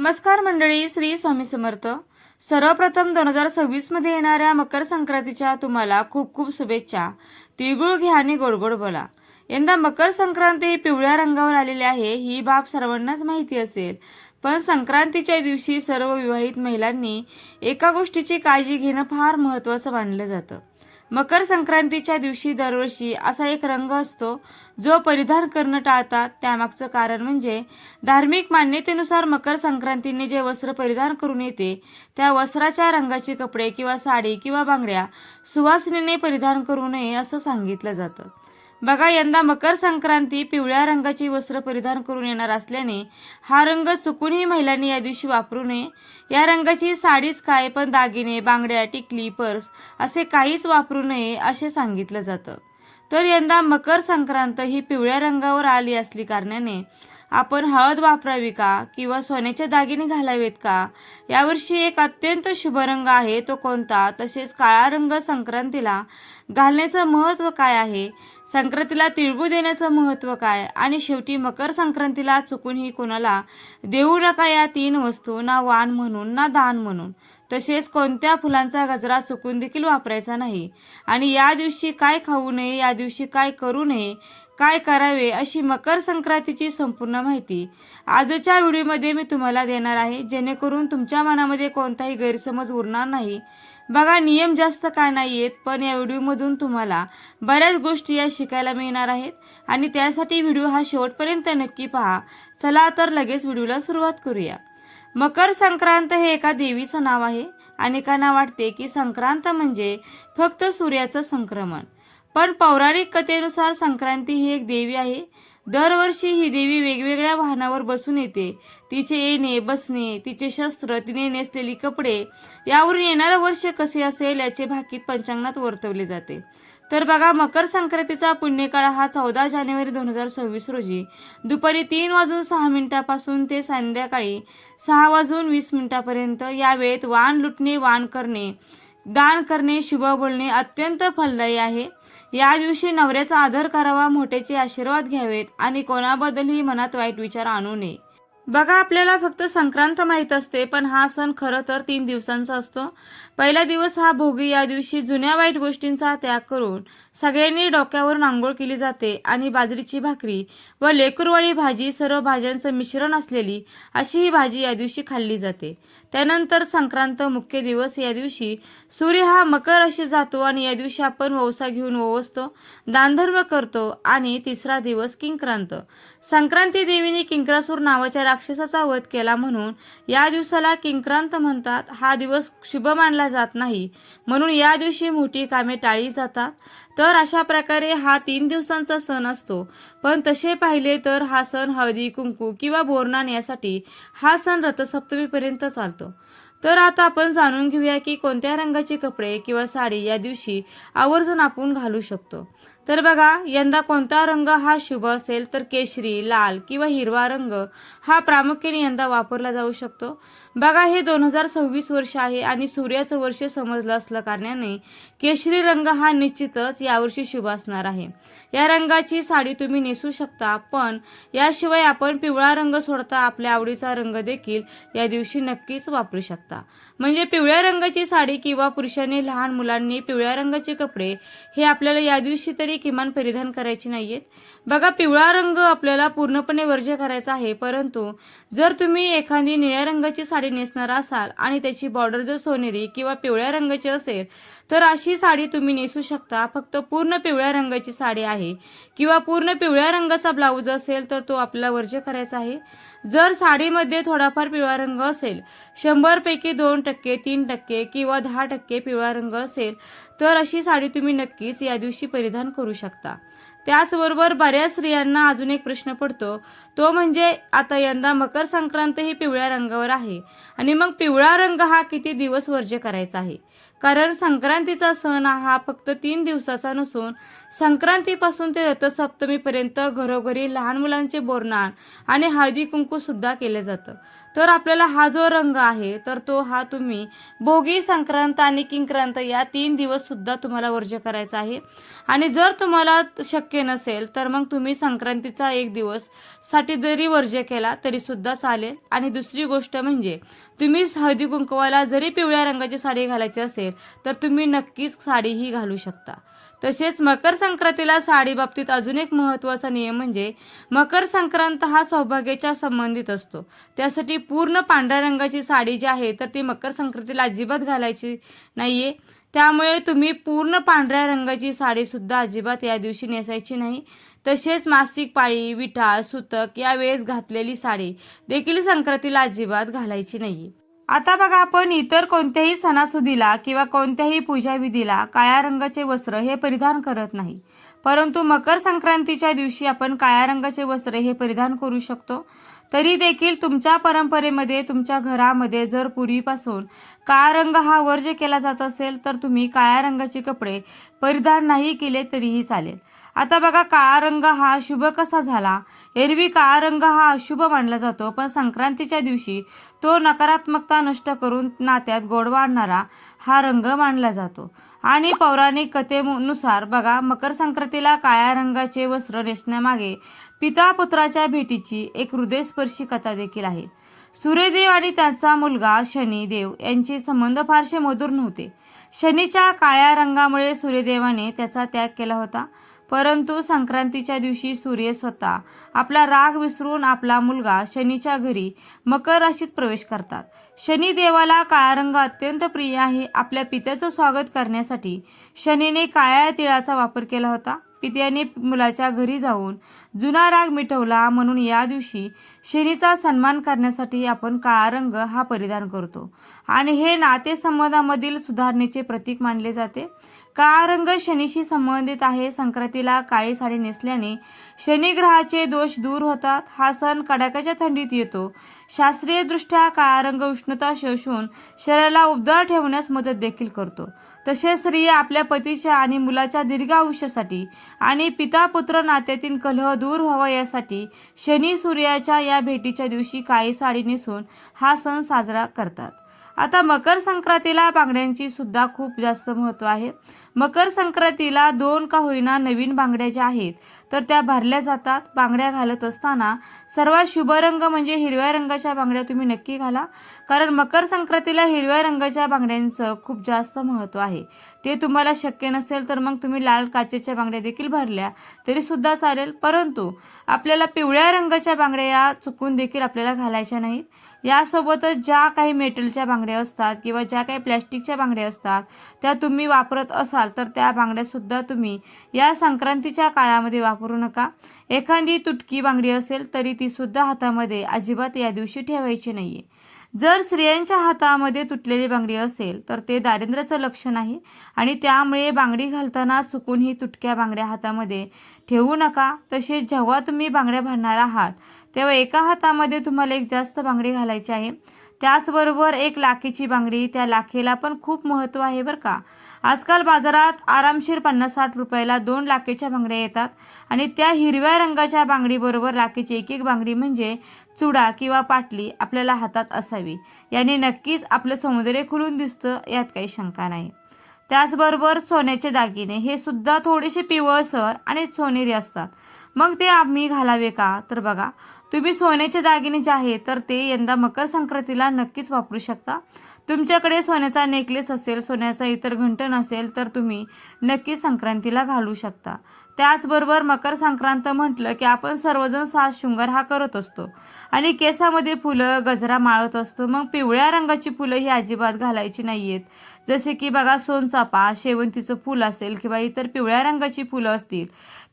नमस्कार मंडळी श्री स्वामी समर्थ. सर्वप्रथम दोन हजार सव्वीसमध्ये येणाऱ्या मकर संक्रांतीच्या तुम्हाला खूप खूप शुभेच्छा. तिळगुळ घ्या आणि गोडगोड बोला. यंदा मकर संक्रांती पिवळ्या रंगावर आलेली आहे ही बाब सर्वांनाच माहिती असेल. पण संक्रांतीच्या दिवशी सर्व विवाहित महिलांनी एका गोष्टीची काळजी घेणं फार महत्त्वाचं मानलं जातं. मकर संक्रांतीच्या दिवशी दरवर्षी असा एक रंग असतो जो परिधान करणं टाळतात. त्यामागचं कारण म्हणजे धार्मिक मान्यतेनुसार मकर संक्रांतीने जे वस्त्र परिधान करून येते त्या वस्त्राच्या रंगाचे कपडे किंवा साडी किंवा बांगड्या सुवासिनीने परिधान करू नये असं सांगितलं जातं. बघा यंदा मकर संक्रांती पिवळ्या रंगाची वस्त्र परिधान करून येणार असल्याने हा रंग चुकूनही महिलांनी या दिवशी वापरू नये. या रंगाची साडीच काय पण दागिने बांगड्या टिकली पर्स असे काहीच वापरू नये असे सांगितलं जातं. तर यंदा मकर संक्रांत ही पिवळ्या रंगावर आली असली कारणाने आपण हळद वापरावी का? किंवा सोन्याचे दागिने घालावेत का? यावर्षी एक अत्यंत शुभ रंग आहे. तो कोणता? तसेच काळा रंग संक्रांतीला घालण्याचं महत्त्व काय आहे? संक्रांतीला तिळगुळ देण्याचं महत्त्व काय? आणि शेवटी मकर संक्रांतीला चुकूनही कोणाला देऊ नका या तीन वस्तू. ना वाण म्हणून ना दान म्हणून. तसेच कोणत्या फुलांचा गजरा चुकून देखील वापरायचा नाही. आणि या दिवशी काय खाऊ नये या दिवशी काय करू नये काय करावे अशी मकर संक्रांतीची संपूर्ण माहिती आजच्या व्हिडिओमध्ये मी तुम्हाला देणार आहे. जेणेकरून तुमच्या मनामध्ये कोणताही गैरसमज उरणार नाही. बघा नियम जास्त काय नाही आहेत पण या व्हिडिओमधून तुम्हाला बऱ्याच गोष्टी या शिकायला मिळणार आहेत. आणि त्यासाठी व्हिडिओ हा शेवटपर्यंत नक्की पहा. चला तर लगेच व्हिडिओला सुरुवात करूया. मकर संक्रांत हे एका देवीचं नाव आहे. अनेकांना वाटते की संक्रांत म्हणजे फक्त सूर्याचं संक्रमण. पण पौराणिक कथेनुसार संक्रांती ही एक देवी आहे. दरवर्षी ही देवी वेगवेगळ्या वाहनावर बसून येते. तिचे येणे बसणे तिचे शस्त्र तिने नेसलेली कपडे यावरून येणारं वर्ष कसे असेल याचे भाकीत पंचांगणात वर्तवले जाते. तर बघा मकर संक्रांतीचा पुण्यकाळ हा चौदा जानेवारी दोन हजार सव्वीस रोजी. दुपारी तीन वाजून सहा मिनिटापासून ते संध्याकाळी सहा वाजून वीस मिनिटापर्यंत या वेळेत वाण लुटणे वाण करणे दान करणे शुभ बोलणे अत्यंत फलदायी आहे. या दिवशी नवऱ्याचा आदर करावा मोठ्याचे आशीर्वाद घ्यावेत आणि कोणाबद्दलही मनात वाईट विचार आणू नये. बघा आपल्याला फक्त संक्रांत माहीत असते पण हा सण खरं तर तीन दिवसांचा असतो. पहिला दिवस हा भोगी या दिवशी जुन्या वाईट गोष्टींचा त्याग करून सगळ्यांनी डोक्यावरून आंघोळ केली जाते आणि बाजरीची भाकरी व लेकुरवाळी भाजी सर्व भाज्यांचं मिश्रण असलेली अशी ही भाजी या दिवशी खाल्ली जाते. त्यानंतर संक्रांत मुख्य दिवस या दिवशी सूर्य हा मकर अशी जातो आणि या दिवशी आपण वौसा घेऊन ओवसतो दानधर्म करतो आणि तिसरा दिवस किंक्रांत. संक्रांती देवीने किंक्रासूर नावाच्या राक्षसाचा वध केला म्हणून या दिवसाला किंक्रांत म्हणतात. हा दिवस शुभ मानला जात नाही. म्हणून या दिवशी मोठी कामे टाळली जातात. तर अशा प्रकारे हा तीन दिवसांचा सण असतो. पण तसे पाहिले तर हा सण हळदी कुंकू किंवा बोरनान यासाठी हा सण रथसप्तमीपर्यंत चालतो. तर आता आपण जाणून घेऊया की कोणत्या रंगाचे कपडे किंवा साडी या दिवशी आवर्जून आपण घालू शकतो. तर बघा यंदा कोणता रंग हा शुभ असेल तर केशरी लाल किंवा हिरवा रंग हा प्रामुख्याने यंदा वापरला जाऊ शकतो. बघा हे दोन हजार सव्वीस वर्ष आहे आणि सूर्याचं वर्ष समजलं असल्या कारणाने केशरी रंग हा निश्चितच यावर्षी शुभ असणार आहे. या रंगाची साडी तुम्ही नेसू शकता पण याशिवाय आपण पिवळा रंग सोडता आपल्या आवडीचा रंग देखील या दिवशी नक्कीच वापरू शकता. म्हणजे पिवळ्या रंगाची साडी किंवा पुरुषांनी लहान मुलांनी पिवळ्या रंगाचे कपडे हे आपल्याला या दिवशी तरी किमान परिधान करायची नाहीयेत. बघा पिवळा रंग आपल्याला पूर्णपणे वर्ज्य करायचा आहे परंतु जर तुम्ही एखादी निळ्या रंगाची साडी नेसणार असाल आणि त्याची बॉर्डर जर सोनेरी किंवा पिवळ्या रंगाची असेल तर अशी साडी तुम्ही नेसू शकता. फक्त पूर्ण पिवळ्या रंगाची साडी आहे. किंवा पूर्ण पिवळ्या रंगाचा ब्लाऊज असेल तर तो आपल्याला वर्ज्य करायचा आहे. जर साडीमध्ये थोडाफार पिवळा रंग असेल शंभरपैकी दोन टक्के तीन टक्के किंवा दहा टक्के पिवळा रंग असेल तर अशी साडी तुम्ही नक्कीच या दिवशी परिधान करू शकता. त्याचबरोबर बऱ्याच स्त्रियांना अजून एक प्रश्न पडतो. तो म्हणजे आता यंदा मकर संक्रांत ही पिवळ्या रंगावर आहे. आणि मग पिवळा रंग हा किती दिवस वर्ज्य करायचा आहे? कारण संक्रांतीचा सण हा फक्त तीन दिवसाचा नसून संक्रांतीपासून ते रथसप्तमीपर्यंत घरोघरी लहान मुलांचे बोरनान आणि हळदी कुंकूसुद्धा केलं जातं. तर आपल्याला हा जो रंग आहे तर तो हा तुम्ही भोगी संक्रांत आणि किंक्रांत या तीन दिवससुद्धा तुम्हाला वर्ज्य करायचा आहे. आणि जर तुम्हाला शक्य नसेल तर मग तुम्ही संक्रांतीचा एक दिवससाठी जरी वर्ज्य केला तरीसुद्धा चालेल. आणि दुसरी गोष्ट म्हणजे तुम्ही हळदी कुंकवाला जरी पिवळ्या रंगाची साडी घालायची असेल तर तुम्ही नक्कीच साडीही घालू शकता. तसेच मकर संक्रांतीला साडी बाबतीत अजून एक महत्त्वाचा नियम म्हणजे मकर संक्रांत हा सौभाग्याच्या संबंधित असतो. त्यासाठी पूर्ण पांढऱ्या रंगाची साडी जी आहे तर ती मकर संक्रांतीला अजिबात घालायची नाहीये. त्यामुळे तुम्ही पूर्ण पांढऱ्या रंगाची साडीसुद्धा अजिबात या दिवशी नेसायची नाही. तसेच मासिक पाळी विठा सुतक या वेळेस घातलेली साडी देखील संक्रांतीला अजिबात घालायची नाही आता बघा आपण इतर कोणत्याही सणासुदीला किंवा कोणत्याही पूजाविधीला काळ्या रंगाचे वस्त्र हे परिधान करत नाही. परंतु मकर संक्रांतीच्या दिवशी आपण काळ्या रंगाचे वस्त्र हे परिधान करू शकतो. तरी देखील तुमच्या परंपरेमध्ये तुमच्या घरामध्ये जर पूर्वीपासून काळा रंग हा वर्ज्य केला जात असेल तर तुम्ही काळ्या रंगाचे कपडे परिधान नाही केले तरीही चालेल. आता बघा काळा रंग हा शुभ कसा झाला? एरवी काळा रंग हा अशुभ मानला जातो पण संक्रांतीच्या दिवशी तो नकारात्मकता नष्ट करून नात्यात गोडवा आणणारा हा रंग मानला जातो. आणि पौराणिक कथेनुसार बघा मकर संक्रांतीला काळ्या रंगाचे वस्त्र नेसण्यामागे पिता पुत्राच्या भेटीची एक हृदयस्पर्शी कथा देखील आहे. सूर्यदेव आणि त्यांचा मुलगा शनिदेव यांचे संबंध फारसे मधुर नव्हते. शनीच्या काळ्या रंगामुळे सूर्यदेवाने त्याचा त्याग केला होता. परंतु संक्रांतीच्या दिवशी सूर्य स्वतः आपला राग विसरून आपला मुलगा शनीच्या घरी मकर राशीत प्रवेश करतात. शनिदेवाला काळा रंग अत्यंत प्रिय आहे. आपल्या पित्याचं स्वागत करण्यासाठी शनीने काळ्या तिळाचा वापर केला होता. पित्याने मुलाच्या घरी जाऊन जुना राग मिटवला म्हणून या दिवशी शनीचा सन्मान करण्यासाठी आपण काळा रंग हा परिधान करतो. आणि हे नातेसंबंधामधील सुधारणेचे प्रतीक मानले जाते. काळा रंग शनीशी संबंधित आहे. संक्रांतीला काळी साडी नेसल्याने शनिग्रहाचे दोष दूर होतात. हा सण कडाक्याच्या थंडीत येतो. शास्त्रीयदृष्ट्या काळा रंग उष्णता शोषून शरीराला उबदार ठेवण्यास मदत देखील करतो. तसेच स्त्रिया आपल्या पतीच्या आणि मुलाच्या दीर्घ आयुष्यासाठी आणि पिता पुत्र नात्यातील कलह दूर व्हावा यासाठी शनी सूर्याच्या या भेटीच्या दिवशी काळी साडी नेसून हा सण साजरा करतात. आता मकर संक्रांतीला बांगड्यांची सुद्धा खूप जास्त महत्त्व आहे. मकर संक्रांतीला दोन का होईना नवीन बांगड्या ज्या आहेत तर त्या भरल्या जातात. बांगड्या घालत असताना सर्वात शुभ रंग म्हणजे हिरव्या रंगाच्या बांगड्या तुम्ही नक्की घाला. कारण मकर संक्रांतीला हिरव्या रंगाच्या बांगड्यांचं खूप जास्त महत्त्व आहे. ते तुम्हाला शक्य नसेल तर मग तुम्ही लाल काचेच्या बांगड्या देखील भरल्या तरी सुद्धा चालेल. परंतु आपल्याला पिवळ्या रंगाच्या बांगड्या या चुकून देखील आपल्याला घालायच्या नाहीत. यासोबतच ज्या काही मेटलच्या बांगड्या असतात किंवा ज्या काही प्लॅस्टिकच्या बांगड्या असतात त्या तुम्ही वापरत असाल तर त्या बांगड्यासुद्धा तुम्ही या संक्रांतीच्या काळामध्ये वापरू नका. एखादी तुटकी बांगडी असेल तरी तीसुद्धा हातामध्ये अजिबात या दिवशी ठेवायची नाही आहे जर स्त्रियांच्या हातामध्ये तुटलेली बांगडी असेल तर ते दारिद्र्याचं लक्षण आहे आणि त्यामुळे बांगडी घालताना चुकून ही तुटक्या बांगड्या हातामध्ये ठेवू नका. तसेच जेव्हा तुम्ही बांगड्या भरणार आहात तेव्हा एका हातामध्ये तुम्हाला एक जास्त बांगडी घालायची आहे. त्याचबरोबर एक लाखेची बांगडी त्या लाखेला पण खूप महत्त्व आहे बरं का. आजकाल बाजारात आरामशीर पन्नास साठ रुपयाला दोन लाखेच्या बांगड्या येतात आणि त्या हिरव्या रंगाच्या बांगडीबरोबर लाखेची एक एक बांगडी म्हणजे चुडा किंवा पाटली आपल्याला हातात असावी. याने नक्कीच आपलं सौंदर्य खुलून दिसतं यात काही शंका नाही. त्याचबरोबर सोन्याचे दागिने हे सुद्धा थोडेसे पिवळसर आणि सोनेरी असतात. मग ते आम्ही घालावे का? तर बघा तुम्ही सोन्याचे दागिने जे आहे तर ते यंदा मकर संक्रांतीला नक्कीच वापरू शकता. तुमच्याकडे सोन्याचा नेकलेस असेल सोन्याचा इतर घंटण असेल तर तुम्ही नक्कीच संक्रांतीला घालू शकता. त्याचबरोबर मकर संक्रांत म्हटलं की आपण सर्वजण साज शृंगार हा करत असतो. आणि केसामध्ये फुलं गजरा माळत असतो. मग पिवळ्या रंगाची फुलं ही अजिबात घालायची नाही आहेत जसे की बघा सोनचापा शेवंतीचं फूल असेल किंवा इतर पिवळ्या रंगाची फुलं असतील.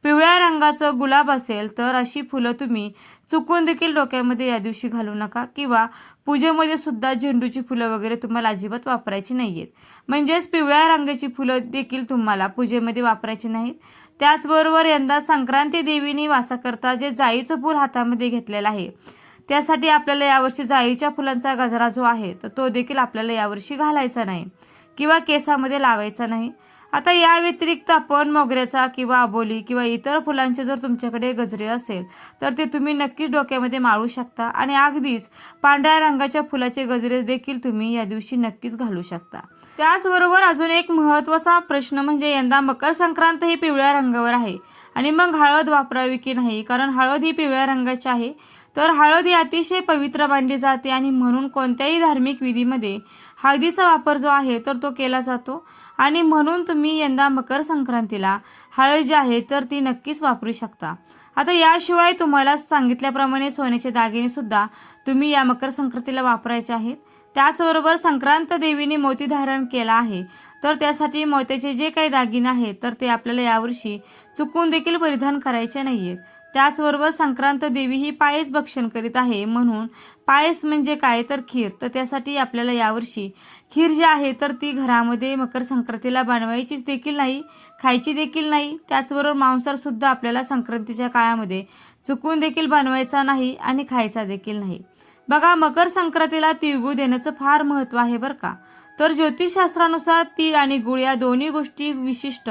पिवळ्या रंगाचं गुलाब असेल तर अशी फुलं तुम्ही चुकून देखील डोक्यामध्ये या दिवशी घालू नका किंवा पूजेमध्ये सुद्धा झेंडूची फुलं वगैरे तुम्हाला अजिबात वापरायची नाही आहेत म्हणजेच पिवळ्या रंगाची फुलं देखील तुम्हाला पूजेमध्ये वापरायची नाहीत. त्याचबरोबर यंदा संक्रांती देवीनी वासाकरता जे जाईचं फूल हातामध्ये घेतलेलं आहे त्यासाठी आपल्याला यावर्षी जाईच्या फुलांचा गजरा जो आहे तर तो देखील आपल्याला यावर्षी घालायचा नाही किंवा केसामध्ये लावायचा नाही. आता या व्यतिरिक्त आपण मोगऱ्याचा किंवा अबोली किंवा इतर फुलांचे जर तुमच्याकडे गजरे असेल तर ते तुम्ही नक्कीच डोक्यामध्ये माळू शकता आणि अगदीच पांढऱ्या रंगाच्या फुलाचे गजरे देखील तुम्ही या दिवशी नक्कीच घालू शकता. त्याचबरोबर अजून एक महत्त्वाचा प्रश्न म्हणजे यंदा मकर संक्रांत ही पिवळ्या रंगावर आहे आणि मग हळद वापरावी की नाही? कारण हळद ही पिवळ्या रंगाची आहे. तर हळद ही अतिशय पवित्र मानली जाते आणि म्हणून कोणत्याही धार्मिक विधीमध्ये हळदीचा वापर जो आहे तर तो केला जातो. आणि म्हणून तुम्ही यंदा मकर संक्रांतीला हळद जी आहे तर ती नक्कीच वापरू शकता. आता याशिवाय तुम्हाला सांगितल्याप्रमाणे सोन्याचे दागिनेसुद्धा तुम्ही या मकर संक्रांतीला वापरायचे आहेत. त्याचबरोबर संक्रांत देवीने मोती धारण केला आहे. तर त्यासाठी मोत्याचे जे काही दागिने आहेत तर ते आपल्याला यावर्षी चुकून देखील परिधान करायचे नाही आहेत त्याचबरोबर संक्रांत देवी ही पायस भक्षण करीत आहे. म्हणून पायस म्हणजे काय? तर खीर. तर त्यासाठी आपल्याला यावर्षी खीर जी आहे तर ती घरामध्ये मकर संक्रांतीला बनवायचीच देखील नाही खायची देखील नाही. त्याचबरोबर मांसाहारसुद्धा आपल्याला संक्रांतीच्या काळामध्ये चुकून देखील बनवायचा नाही आणि खायचा देखील नाही. बघा मकर संक्रांतीला तिळगुळ देण्याचं फार महत्त्व आहे बरं का? तर ज्योतिषशास्त्रानुसार तीळ आणि गुळ या दोन्ही गोष्टी विशिष्ट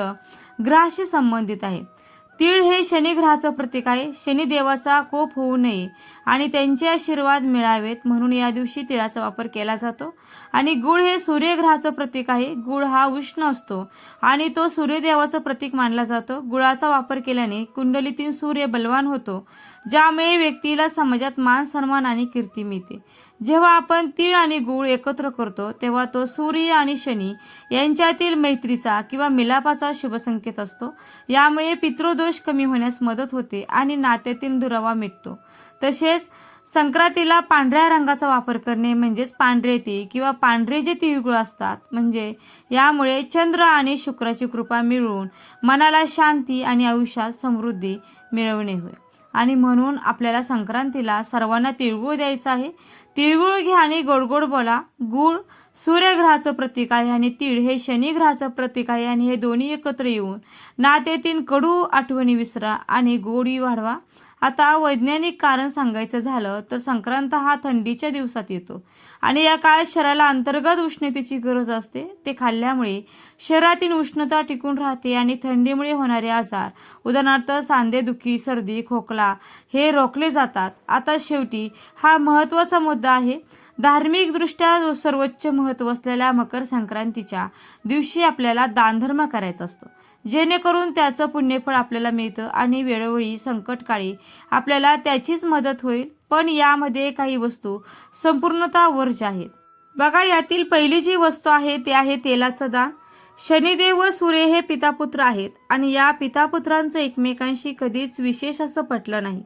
ग्रहाशी संबंधित आहे. तीळ हे शनिग्रहाचं प्रतीक आहे. शनिदेवाचा कोप होऊ नये आणि त्यांचे आशीर्वाद मिळावेत म्हणून या दिवशी तिळाचा वापर केला जातो. आणि गुळ हे सूर्यग्रहाचं प्रतीक आहे. गुळ हा उष्ण असतो आणि तो सूर्यदेवाचं प्रतीक मानला जातो. गुळाचा वापर केल्याने कुंडलीतील सूर्य बलवान होतो ज्यामुळे व्यक्तीला समाजात मान सन्मान आणि कीर्ती मिळते. जेव्हा आपण तीळ आणि गुळ एकत्र करतो तेव्हा तो सूर्य आणि शनी यांच्यातील मैत्रीचा किंवा मिलापाचा शुभसंकेत असतो. यामुळे पितृदोष कमी होण्यास मदत होते आणि नात्यातील दुरावा मिटतो. तसेच संक्रांतीला पांढऱ्या रंगाचा वापर करणे म्हणजेच पांढरे ती किंवा पांढरे जे तिळगुळ असतात म्हणजे यामुळे चंद्र आणि शुक्राची कृपा मिळवून मनाला शांती आणि आयुष्यात समृद्धी मिळवणे होय. आणि म्हणून आपल्याला संक्रांतीला सर्वांना तिळगुळ द्यायचं आहे. तिळगुळ घ्या आणि गोड गोड बोला. गुळ सूर्यग्रहाचं प्रतीक आहे आणि तीळ हे शनिग्रहाचं प्रतीक आहे आणि हे दोन्ही एकत्र येऊन नाते तीन कडू आठवणी विसरा आणि गोडी वाढवा. आता वैज्ञानिक कारण सांगायचं झालं तर संक्रांत हा थंडीच्या दिवसात येतो. आणि या काळात शरीराला अंतर्गत उष्णतेची गरज असते. ते खाल्ल्यामुळे शरीरातील उष्णता टिकून राहते आणि थंडीमुळे होणारे आजार उदाहरणार्थ सांधेदुखी सर्दी खोकला हे रोखले जातात. आता शेवटी हा महत्त्वाचा मुद्दा आहे. धार्मिकदृष्ट्या सर्वोच्च महत्त्व असलेल्या मकर संक्रांतीच्या दिवशी आपल्याला दानधर्म करायचा असतो. जेणेकरून त्याचं पुण्यफळ आपल्याला मिळतं आणि वेळोवेळी संकटकाळी आपल्याला त्याचीच मदत होईल. पण यामध्ये काही वस्तू संपूर्णतः वर्ज आहेत. बघा यातील पहिली जी वस्तू आहे ते आहे तेलाचं दान. शनिदेव व सूर्य हे पितापुत्र आहेत आणि या पितापुत्रांचं एकमेकांशी कधीच विशेष असं पटलं नाही.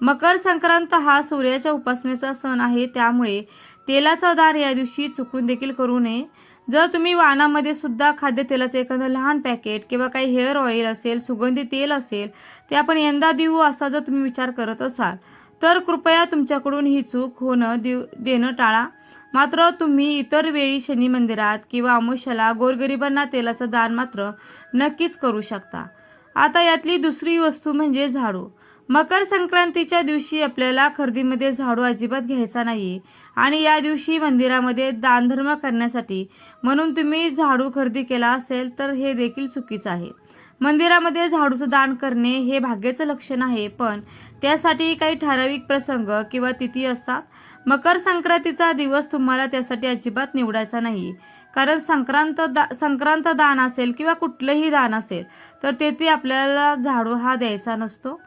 मकर संक्रांत हा सूर्याच्या उपासनेचा सण आहे त्यामुळे तेलाचं दान या दिवशी चुकून देखील करू नये. जर तुम्ही वाहनामध्ये सुद्धा खाद्यतेलाचं एखादं लहान पॅकेट किंवा काही हेअर ऑइल असेल सुगंधी तेल असेल ते आपण यंदा देऊ असा जर तुम्ही विचार करत असाल तर कृपया तुमच्याकडून ही चूक होणं देऊ देणं टाळा. मात्र तुम्ही इतर वेळी शनी मंदिरात किंवा अमुष्याला गोरगरिबांना तेलाचं दान मात्र नक्कीच करू शकता. आता यातली दुसरी वस्तू म्हणजे झाडू. मकर संक्रांतीच्या दिवशी आपल्याला खरेदीमध्ये झाडू अजिबात घ्यायचा नाही. आणि या दिवशी मंदिरामध्ये दानधर्म करण्यासाठी म्हणून तुम्ही झाडू खरेदी केला असेल तर हे देखील चुकीचं आहे. मंदिरामध्ये झाडूचं दान करणे हे भाग्याचं लक्षण आहे पण त्यासाठी काही ठराविक प्रसंग किंवा तिथी असतात. मकर संक्रांतीचा दिवस तुम्हाला त्यासाठी अजिबात निवडायचा नाही. कारण संक्रांत दा संक्रांत दान असेल किंवा कुठलंही दान असेल तर तेथे आपल्याला झाडू हा द्यायचा नसतो.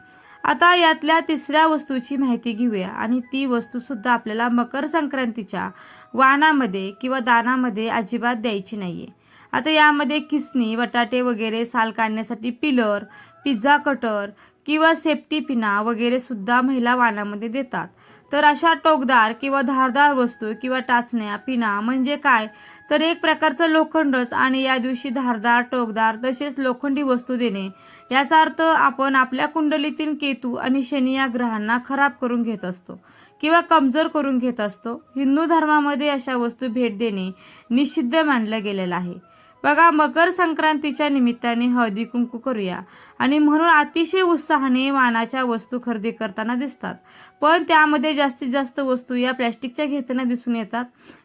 आता यातल्या तिसऱ्या वस्तूची माहिती घेऊया. आणि ती वस्तूसुद्धा आपल्याला मकर संक्रांतीच्या वाणामध्ये किंवा दानामध्ये अजिबात द्यायची नाही आहे आता यामध्ये किसणी बटाटे वगैरे साल काढण्यासाठी पिलर पिझ्झा कटर किंवा सेफ्टी पिना वगैरे सुद्धा महिला वाणामध्ये देतात. तर अशा टोकदार किंवा धारदार वस्तू किंवा टाचण्या पिना म्हणजे काय? तर एक प्रकारचं लोखंडच आणि या दिवशी धारदार टोकदार तसेच लोखंडी वस्तू देणे. याचा अर्थ आपण आपल्या कुंडलीतील केतू आणि शनी या ग्रहांना खराब करून घेत असतो किंवा कमजोर करून घेत असतो. हिंदू धर्मामध्ये अशा वस्तू भेट देणे निषिद्ध मानलं गेलेलं आहे. बघा मकर संक्रांतीच्या निमित्ताने हळदी कुंकू करूया. आणि म्हणून अतिशय उत्साहाने वाणाच्या वस्तू खरेदी करताना दिसतात. पण त्यामध्ये जास्तीत जास्त वस्तू या प्लॅस्टिकच्या घेताना दिसून येतात.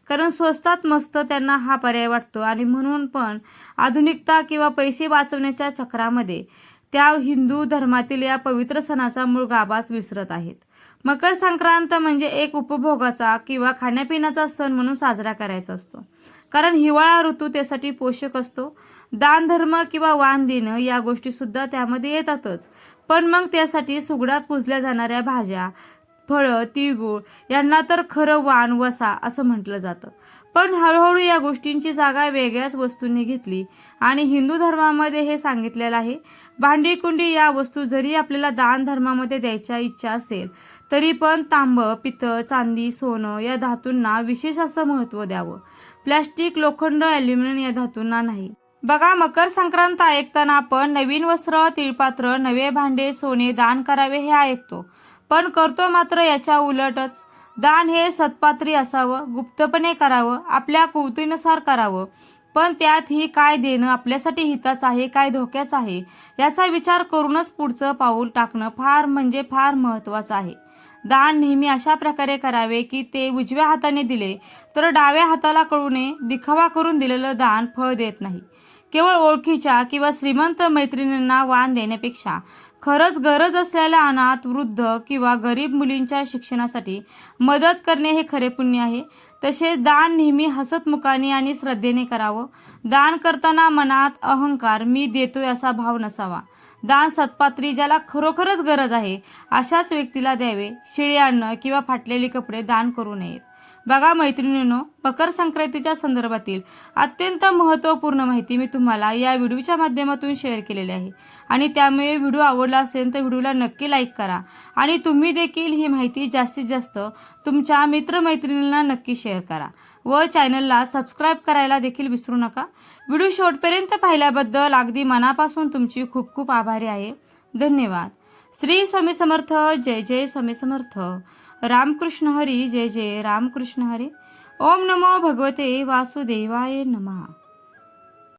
कारण स्वस्तात मस्त त्यांना हा पर्याय वाटतो. आणि म्हणून पण आधुनिकता किंवा पैसे वाचवण्याच्या चक्रामध्ये त्या हिंदू धर्मातील या पवित्र सणाचा मूळ गाभास विसरत आहेत. मकर संक्रांत म्हणजे एक उपभोगाचा किंवा खाण्यापिण्याचा सण म्हणून साजरा करायचा असतो. कारण हिवाळा ऋतू त्यासाठी पोषक असतो. दानधर्म किंवा वाण देणं या गोष्टी सुद्धा त्यामध्ये येतातच. पण मग त्यासाठी सुगडात पुजल्या जाणाऱ्या भाज्या फळं तिळगुळ यांना तर खरं वाण वसा असं म्हटलं जातं. पण हळूहळू या गोष्टींची जागा वेगळ्याच वस्तूंनी घेतली आणि हिंदू धर्मामध्ये हे सांगितलेलं आहे. भांडी कुंडी या वस्तू जरी आपल्याला दान धर्मामध्ये द्यायच्या इच्छा असेल तरी पण तांब पितळ चांदी सोनं या धातूंना विशेष असं महत्त्व द्यावं. प्लॅस्टिक लोखंड ॲल्युमिनियम या धातूंना नाही. बघा मकर संक्रांत ऐकताना आपण नवीन वस्त्र तिळपात्र नवे भांडे सोने दान करावे हे ऐकतो. पण करतो मात्र याच्या उलटच. दान हे सत्पात्री असावं गुप्तपणे करावं आपल्या कुवतीनुसार करावं. पण त्यात ही काय देणं आपल्यासाठी हिताचं आहे काय धोक्याचं आहे याचा विचार करूनच पुढचं पाऊल टाकणं फार म्हणजे फार महत्त्वाचं आहे. दान नेहमी अशा प्रकारे करावे की ते उजव्या हाताने दिले तर डाव्या हाताला कळू नये दिखावा करून दिलेलं दान फळ देत नाही. केवळ ओळखीच्या किंवा श्रीमंत मैत्रिणींना वाण देण्यापेक्षा खरंच गरज असलेल्या अनाथ वृद्ध किंवा गरीब मुलींच्या शिक्षणासाठी मदत करणे हे खरे पुण्य आहे. तसेच दान नेहमी हसतमुखाने आणि श्रद्धेने करावं. दान करताना मनात अहंकार मी देतोय असा भाव नसावा. दान सत्पात्री ज्याला खरोखरच गरज आहे अशाच व्यक्तीला द्यावे. शिळे अन्न किंवा फाटलेले कपडे दान करू नयेत. बघा मैत्रिणींनो मकर संक्रांतीच्या संदर्भातील अत्यंत महत्त्वपूर्ण माहिती मी तुम्हाला या व्हिडिओच्या माध्यमातून शेअर केलेली आहे. आणि त्यामुळे व्हिडिओ आवडला असेल तर व्हिडिओला नक्की लाईक करा. आणि तुम्ही देखील ही माहिती जास्तीत जास्त तुमच्या मित्रमैत्रिणींना नक्की शेअर करा. व चॅनलला सबस्क्राईब करायला देखील विसरू नका. व्हिडिओ शेवटपर्यंत पाहिल्याबद्दल अगदी मनापासून तुमची खूप खूप आभारी आहे. धन्यवाद. श्री स्वामी समर्थ. जय जय स्वामी समर्थ. रामकृष्ण हरी जय जय रामकृष्ण हरी. ओम नमो भगवते वासुदेवाय नमः.